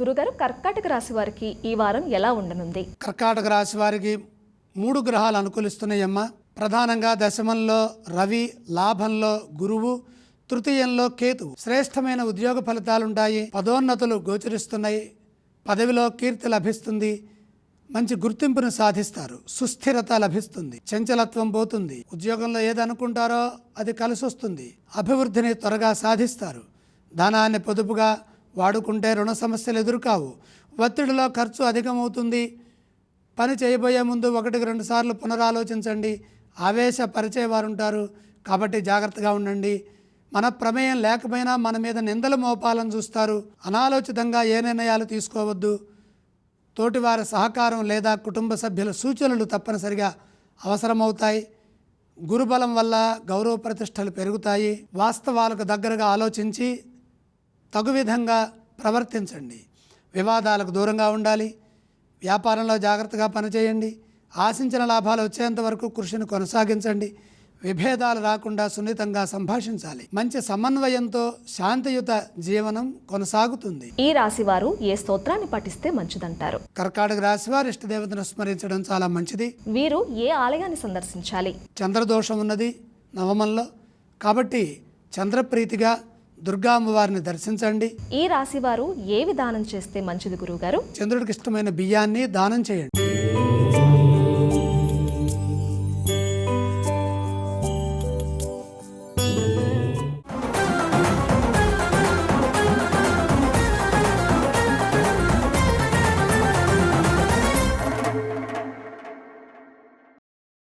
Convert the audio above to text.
గురుగారు కర్కాటక రాశి వారికి ఈ వారం ఎలా ఉండనుంది? కర్కాటక రాశి వారికి మూడు గ్రహాలు అనుకూలిస్తున్నాయమ్మా. ప్రధానంగా దశమంలో రవి లాభంలో గురువు తృతీయంలో కేతు శ్రేష్టమైన ఉద్యోగ ఫలితాలుంటాయి. పదోన్నతులు గోచరిస్తున్నాయి. పదవిలో కీర్తి లభిస్తుంది. మంచి గుర్తింపును సాధిస్తారు. సుస్థిరత లభిస్తుంది. చంచలత్వం పోతుంది. ఉద్యోగంలో ఏదనుకుంటారో అది కలిసొస్తుంది. అభివృద్ధిని త్వరగా సాధిస్తారు. ధనాన్ని పొదుపుగా వాడుకుంటే రుణ సమస్యలు ఎదురుకావు. ఒత్తిడిలో ఖర్చు అధికమవుతుంది. పని చేయబోయే ముందు ఒకటికి రెండు సార్లు పునరాలోచించండి. ఆవేశపరిచేవారు ఉంటారు కాబట్టి జాగ్రత్తగా ఉండండి. మన ప్రమేయం లేకపోయినా మన మీద నిందలు మోపాలని చూస్తారు. అనాలోచితంగా ఏ నిర్ణయాలు తీసుకోవద్దు. తోటివారి సహకారం లేదా కుటుంబ సభ్యుల సూచనలు తప్పనిసరిగా అవసరమవుతాయి. గురుబలం వల్ల గౌరవ ప్రతిష్టలు పెరుగుతాయి. వాస్తవాలకు దగ్గరగా ఆలోచించి తగు విధంగా ప్రవర్తించండి. వివాదాలకు దూరంగా ఉండాలి. వ్యాపారంలో జాగ్రత్తగా పనిచేయండి. ఆశించిన లాభాలు వచ్చేంత వరకు కృషిని కొనసాగించండి. విభేదాలు రాకుండా సున్నితంగా సంభాషించాలి. మంచి సమన్వయంతో శాంతియుత జీవనం కొనసాగుతుంది. ఈ రాశి వారు ఏ స్తోత్రాన్ని పఠిస్తే మంచిదంటారు? కర్కాటక రాశి వారి ఇష్టదేవతను స్మరించడం చాలా మంచిది. వీరు ఏ ఆలయాన్ని సందర్శించాలి? చంద్రదోషం ఉన్నది నవమంలో. కాబట్టి చంద్రప్రీతిగా దుర్గా అమ్మవారిని దర్శించండి. ఈ రాశి వారు ఏ విధానం చేస్తే మంచిది గురుగారు చంద్రుడికి ఇష్టమైన బియ్యాన్ని దానం చేయండి.